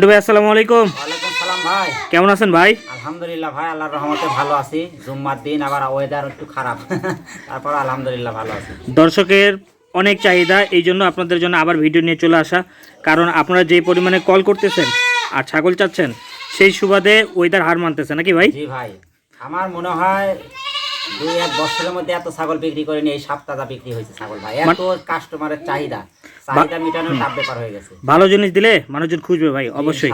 ভাই আসসালামু আলাইকুম। ওয়ালাইকুম সালাম ভাই। কেমন আছেন ভাই? আলহামদুলিল্লাহ ভাই আল্লাহর রহমতে ভালো আছি। জুম্মার দিন আবার ওয়েদার একটু খারাপ। তারপর আলহামদুলিল্লাহ ভালো আছি। দর্শকের অনেক চাহিদা এই জন্য আপনাদের জন্য আবার ভিডিও নিয়ে চলে আসা। কারণ আপনারা যে পরিমাণে কল করতেছেন আর ছাগল চাচ্ছেন সেই সুবাদে ওয়েদার হার মানতেছে নাকি ভাই? জি ভাই। আমার মনে হয় দুই এক বছরের মধ্যে এত ছাগল বিক্রি করিনি এই সপ্তাহটা বিক্রি হয়েছে ছাগল ভাই। এত কাস্টমারের চাহিদা। চাহিদা মেটানোর টাপ ব্যাপার হয়ে গেছে। ভালো জিনিস দিলে মানুষজন খুঁজবে ভাই অবশ্যই।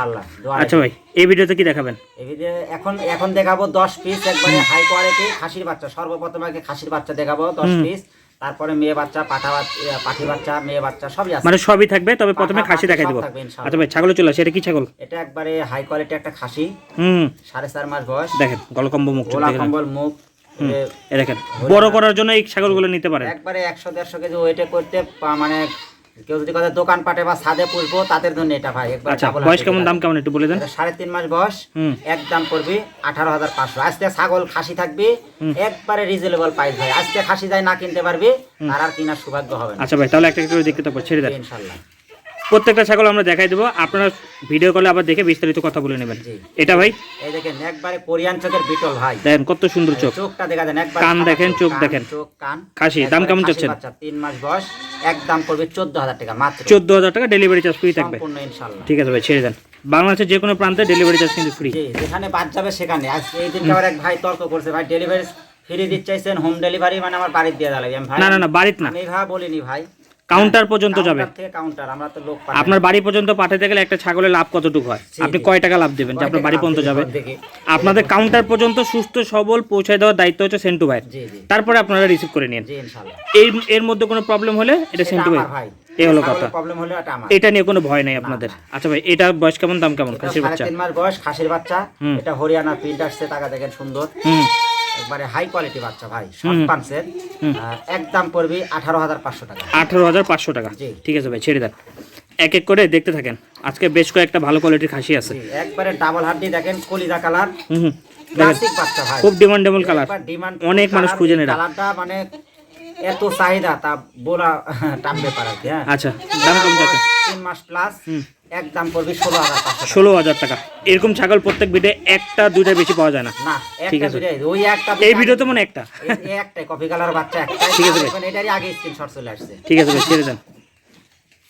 আচ্ছা ভাই এই ভিডিওতে কি দেখাবেন? এই ভিডিও এখন এখন দেখাবো দশ পিস একবারে হাই কোয়ালিটি খাসির বাচ্চা। সর্বপ্রথম আগে খাসির বাচ্চা দেখাবো দশ পিস তারপরে মেয়ে বাচ্চা পাঠা বাচ্চা পাঠি বাচ্চা মেয়ে বাচ্চা সবই আছে। মানে সবই থাকবে তবে প্রথমে খাসি দেখাই দেবো। আচ্ছা ভাই ছাগল চলে আসে এটা কি ছাগল? এটা একবারে হাই কোয়ালিটি একটা খাসি। হুম। সাড়ে চার মাস বয়স। দেখেন গলকম্ব মুখ চোখ গোলা দেখেন। কম্বল মুখ দেখেন বড় করার জন্য এই ছাগলগুলো নিতে পারেন। একবারে একশো দেড়শো কেজি ওয়েটে করতে মানে কেউ যদি কথা দোকান পাটে বা ছাদে পুষবো তাদের জন্য এটা ভাই একবার আচ্ছা বয়স কেমন দাম কেমন একটু বলে দেন? সাড়ে তিন মাস বয়স এক দাম করবি আঠারো হাজার পাঁচশো। আজকে ছাগল খাসি থাকবি একবারে রিজনেবল প্রাইস ভাই। আজকে খাসি যায় না কিনতে পারবি আর আর কিনার সৌভাগ্য হবে আচ্ছা ভাই তাহলে একটা একটু দেখতে থাকব ছেড়ে দেন। ইনশাল্লাহ। প্রত্যেকটা ছাগল আমরা দেখাই দেবো। আপনারা ভিডিও কলে আবার দেখে বিস্তারিত কথা বলে নেবেন। এটা ভাই? এই দেখেন একবারে কোরিয়ান চোখের বিটল ভাই। দেখেন কত সুন্দর চোখ। চোখটা দেখা দেন একবার কান দেখেন, চোখ দেখেন। চোখ কান। খাসি, দাম কেমন চাচ্ছেন? তিন মাস বয়স একদম করবে চোদ্দ হাজার টাকা মাত্র। চোদ্দ হাজার টাকা ডেলিভারি চার্জ ফ্রি থাকবে। সম্পূর্ণ ঠিক আছে ভাই ছেড়ে দেন। বাংলাদেশের যে কোনো প্রান্তে ডেলিভারি চার্জ কিন্তু ফ্রি যেখানে বাদ যাবে সেখানে। আজ এই দিন আবার এক ভাই তর্ক করছে ভাই ডেলিভারি ফ্রি দিতে চাইছেন হোম ডেলিভারি মানে আমার বাড়িতে দিয়ে ভাই না না না বাড়িতে না। আমি এইভাবে বলিনি ভাই। কাউন্টার পর্যন্ত যাবে? থেকে কাউন্টার আমরা তো লোক পাঠাই। আপনার বাড়ি পর্যন্ত পাঠাতে গেলে একটা ছাগলের লাভ কতটুকু হয়? আপনি কয় টাকা লাভ দেবেন? যে আপনার বাড়ি পর্যন্ত যাবে। দেখি। আপনাদের কাউন্টার পর্যন্ত সুস্থ সবল পৌঁছায় দেওয়ার দায়িত্ব হচ্ছে সেন্টু জি জি। তারপরে আপনারা রিসিভ করে নিন। জি এর এর মধ্যে কোনো প্রবলেম হলে এটা সেন্টু ভাই আমার ভাই। এই হলো কথা। প্রবলেম হলো এটা আমার। এটা নিয়ে কোনো ভয় নেই আপনাদের। আচ্ছা ভাই এটা বয়স কেমন দাম কেমন? এটা খাসির সাড়ে বাচ্চা? তিন মাস বয়স খাসির বাচ্চা। এটা হরিয়ানা প্রিন্ট আসছে টাকা দেখেন সুন্দর। হুম। একবারে হাই কোয়ালিটি বাচ্চা ভাই শর্ট পান্সের একদম পড়বি আঠারো হাজার পাঁচশো টাকা। আঠারো হাজার পাঁচশো টাকা। ঠিক আছে ভাই ছেড়ে দেন। এক এক করে দেখতে থাকেন। আজকে বেশ কয়েকটা ভালো কোয়ালিটির খাসি আছে। একবারে ডাবল হাড্ডি দেখেন কলিজা কালার হুম খুব ডিমান্ডেবল কালার অনেক মানুষ খুঁজে নেয় কালারটা মানে এত চাহিদা তা বলা টাপ ব্যাপার আর কি হ্যাঁ? আচ্ছা দাম কেমন যাচ্ছে। তিন মাস প্লাস একদম পড়বি ষোলো হাজার টাকা। ষোলো হাজার টাকা। এরকম ছাগল প্রত্যেক ভিডে একটা দুইটা বেশি পাওয়া যায় না। না ঠিক আছে। ওই একটা এই ভিডিও তো মানে একটা। একটাই কপি কালার বাচ্চা একটা। ঠিক আছে। এটারই আগে স্ক্রিনশট চলে আসছে। ঠিক আছে ভাই ছেড়ে দেন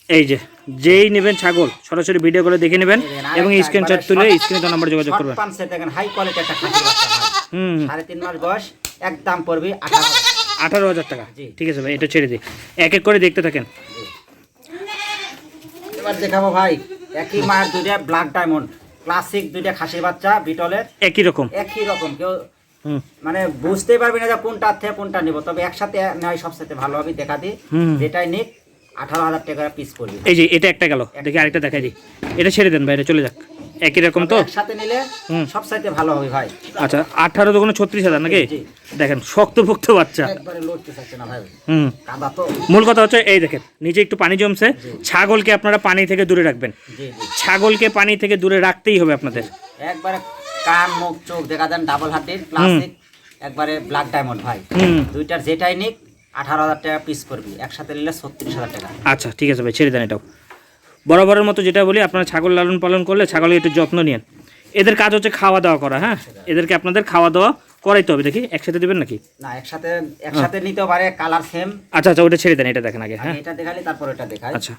এই যে যেই নেবেন ছাগল সরাসরি ভিডিও করে দেখে নেবেন এবং স্ক্রিনশট তুলে স্ক্রিনে তো নাম্বার যোগাযোগ করবেন। পান্সের দেখেন হাই কোয়ালিটি একটা হুম। সাড়ে তিন মাস বয়স একদম পড়বি আঠারো আঠারো হাজার টাকা। ঠিক আছে ভাই এটা ছেড়ে দিই। এক এক করে দেখতে থাকেন। এবার দেখাবো ভাই একই মায়ের দুইটা ব্ল্যাক ডায়মন্ড ক্লাসিক দুইটা খাসির বাচ্চা বিটলের। একই রকম। একই রকম কেউ মানে বুঝতেই পারবি না যে কোনটা থেকে কোনটা নিব। তবে একসাথে নেওয়াই সবসাথে ভালো হবে দেখা দিই। যেটাই নিক আঠারো হাজার টাকা পিস করবি এই যে এটা একটা গেল। দেখি আরেকটা দেখাই দিই। এটা ছেড়ে দেন ভাই এটা চলে যাক। একই রকম তো? একসাথে নিলে হুম। সবসাথে ভালো হবে ভাই। আচ্ছা আঠারো দোকানে ছত্রিশ হাজার নাকি? দেখেন শক্ত পোক্ত বাচ্চা। একবারে লড়তে চাচ্ছে না ভাই। হুম। মূল কথা হচ্ছে এই দেখেন নিচে একটু পানি জমছে। ছাগলকে আপনারা পানি থেকে দূরে রাখবেন। ছাগলকে পানি থেকে দূরে রাখতেই হবে আপনাদের। একবারে কান মুখ চোখ দেখা দেন ডাবল হার্টের ক্লাসিক একবারে ব্ল্যাক ডায়মন্ড ভাই। হুম। দুইটার যেটাই নিক আঠারো হাজার টাকা পিস করবি। একসাথে নিলে ছত্রিশ হাজার টাকা। আচ্ছা ঠিক আছে ভাই ছেড়ে দেন এটাও। বরাবরের মতো যেটা বলি আপনারা ছাগল লালন পালন করলে ছাগলের একটু যত্ন নিন এদের কাজ হচ্ছে খাওয়া দাওয়া করা হ্যাঁ? এদেরকে আপনাদের খাওয়া দাওয়া করাইতে হবে দেখি? একসাথে দেবেন নাকি? না একসাথে একসাথে নিতেও পারে কালার সেম আচ্ছা আচ্ছা ওটা ছেড়ে দেন এটা দেখেন আগে হ্যাঁ। এটা দেখালি তারপর এটা দেখাই। আচ্ছা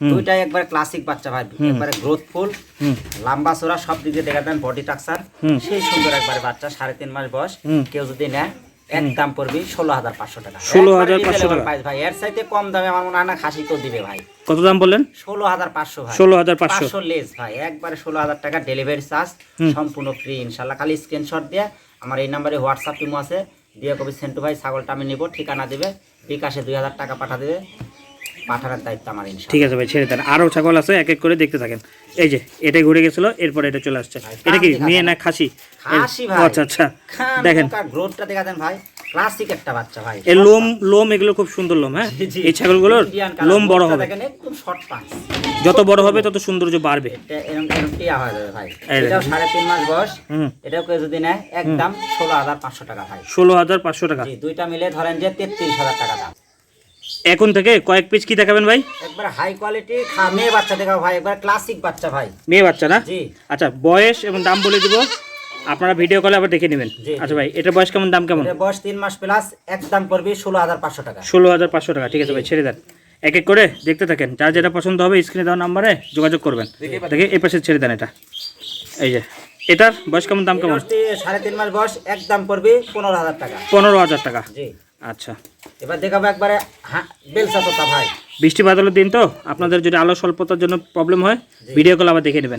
দুইটাই একবারে ক্লাসিক বাচ্চা ভাই একবারে গ্রোথফুল লম্বা চোরা সব দিকে দেখা দেন বডি হুম। সেই সুন্দর একবারে বাচ্চা সাড়ে তিন মাস বয়স। কেউ যদি নেয় এক দাম পড়বি ষোলো হাজার পাঁচশো টাকা। 16,500 একবারে reasonable টাকা। ভাই এর চাইতে কম দামে আমার মনে হয় না খাসি তো দিবে ভাই। কত দাম বললেন? ষোলো হাজার পাঁচশো ভাই। ষোলো হাজার পাঁচশো। পাঁচশো লেস ভাই একবারে ষোলো হাজার টাকা ডেলিভারি চার্জ সম্পূর্ণ ফ্রি ইনশাল্লাহ। খালি স্ক্রিনশট দিয়ে আমার এই নাম্বারে হোয়াটসঅ্যাপ টিমো আছে। দিয়ে কবি সেন্টু ভাই ছাগলটা আমি নিব ঠিকানা দিবে বিকাশে দুই হাজার টাকা পাঠা দেবে। পাঠানোর দায়িত্ব আমার ঠিক আছে ভাই ছেড়ে দেন। আরও ছাগল আছে এক এক করে দেখতে থাকেন। এই যে এটা ঘুরে গেছিল এরপরে এটা চলে আসছে। এটা কি মেয়ে না খাসি? খাসি ভাই। আচ্ছা আচ্ছা। দেখেন। গ্রোথটা দেখা দেন ভাই। ক্লাসিক একটা বাচ্চা ভাই। এর লোম লোম এগুলো খুব সুন্দর লোম হ্যাঁ। এই ছাগলগুলোর লোম বড় হবে। একদম শর্ট পাঁচ যত বড় হবে তত সৌন্দর্য বাড়বে। এরকম এরকম টিয়া হয়ে যাবে ভাই। এটাও সাড়ে তিন মাস বয়স। হুম। এটাও কেউ যদি নেয় একদম ষোলো হাজার পাঁচশো টাকা ভাই। ষোলো হাজার পাঁচশো টাকা। দুইটা মিলে ধরেন যে তেত্রিশ হাজার টাকা দাম। এখন থেকে কয়েক পিস কি দেখাবেন ভাই? একবার হাই কোয়ালিটি মেয়ে বাচ্চা দেখাবো ভাই একবার ক্লাসিক বাচ্চা ভাই। মেয়ে বাচ্চা না? জি। আচ্ছা বয়স এবং দাম বলে দিব। আপনারা ভিডিও কলে আবার দেখে নেবেন। আচ্ছা ভাই এটা বয়স কেমন দাম কেমন? বয়স তিন মাস প্লাস এক দাম করবি ষোলো হাজার পাঁচশো টাকা। ষোলো হাজার পাঁচশো টাকা ঠিক আছে ভাই ছেড়ে দেন। এক এক করে দেখতে থাকেন যার যেটা পছন্দ হবে স্ক্রিনে দেওয়া নাম্বারে যোগাযোগ করবেন। দেখে এই পাশে ছেড়ে দেন এটা। এই যে এটার বয়স কেমন দাম কেমন? সাড়ে তিন মাস বয়স এক দাম করবি পনেরো হাজার টাকা। পনেরো হাজার টাকা। জি। আচ্ছা। এবার দেখাবো একবারে হ্যাঁ বেলসা তোতা ভাই। বৃষ্টি বাদলের দিন তো। আপনাদের যদি আলো স্বল্পতার জন্য প্রবলেম হয় ভিডিও কল আবার দেখে নেবেন।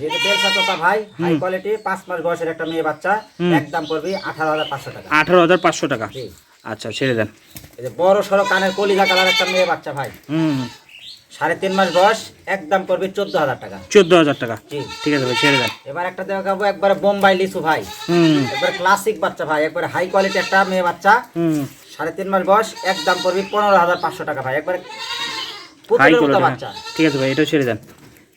ভাই হাই কোয়ালিটি মাস বয়সের একটা মেয়ে বাচ্চা একদম হাজার টাকা। আঠারো হাজার পাঁচশো টাকা। আচ্ছা ছেড়ে দেন। এই যে বড় সড়ো কানের কলিজা কালার একটা মেয়ে বাচ্চা ভাই। হুম। সাড়ে তিন মাস বয়স একদম করবি চোদ্দ হাজার টাকা। চোদ্দ হাজার টাকা। ঠিক আছে ভাই ছেড়ে দেন। এবার একটা দেখাবো একবারে বোম্বাই লিচু ভাই। হুম। একবার ক্লাসিক বাচ্চা ভাই একবারে হাই কোয়ালিটি একটা মেয়ে বাচ্চা। হুম। সাড়ে তিন মাস বয়স একদম করবি পনেরো হাজার পাঁচশো টাকা ভাই। একবারে হাই কোয়ালিটি ঠিক আছে ভাই এটাও ছেড়ে দেন।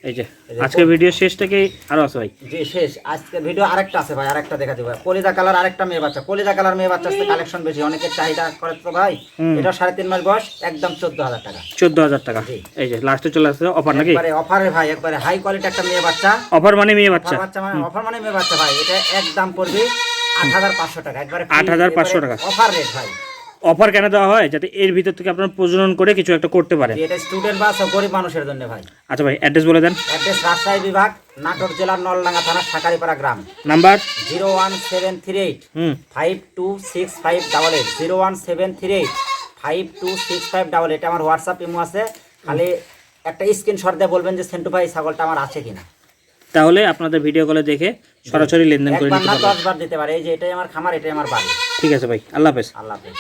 এই যে আজকের ভিডিও শেষ থেকে আরও আছে ভাই। জি শেষ। আজকের ভিডিও আরেকটা আছে ভাই আরেকটা দেখা দেবো কলিজা কালার আরেকটা মেয়ে বাচ্চা। কলিজা কালার মেয়ে বাচ্চা আসতে কালেকশন বেশি অনেকের চাহিদা করে তো ভাই। এটা সাড়ে তিন মাস বয়স একদম চোদ্দ হাজার টাকা। চোদ্দ হাজার টাকা। এই যে লাস্টে চলে আসছে অফার নাকি? একবারে অফারে ভাই একবারে হাই কোয়ালিটি একটা মেয়ে বাচ্চা। অফার মানে মেয়ে বাচ্চা। বাচ্চা মানে অফার মানে মেয়ে বাচ্চা ভাই। এটা একদম পড়বে আট হাজার পাঁচশো টাকা। একবারে 8,500 টাকা। অফার রেট ভাই। অফার কেন দেওয়া হয়? যাতে এর ভিতর থেকে আপনারা প্রজনন করে কিছু একটা করতে পারেন। এটা স্টুডেন্ট বা গরিব মানুষের জন্য ভাই। আচ্ছা ভাই অ্যাড্রেস বলে দেন। অ্যাড্রেস রাজশাহী বিভাগ নাটোর জেলার নলডাঙ্গা থানা সাকারিপাড়া গ্রাম। Number zero one seven three eight. হুম। Five two six five double eight. Zero one seven three eight. Five two six five double eight. আমার হোয়াটসঅ্যাপ ইমো আছে। খালি একটা স্ক্রিনশট দিয়ে বলবেন যে সেন্টু ভাই ছাগলটা আমার আছে কিনা? তাহলে আপনাদের ভিডিও কলে দেখে সরাসরি লেনদেন করে একবার নিতে না পারবেন। বার দিতে পারে। এই যে এটাই আমার খামার এটাই আমার বাড়ি। ঠিক আছে ভাই আল্লাহ হাফেজ। আল্লাহ হাফেজ।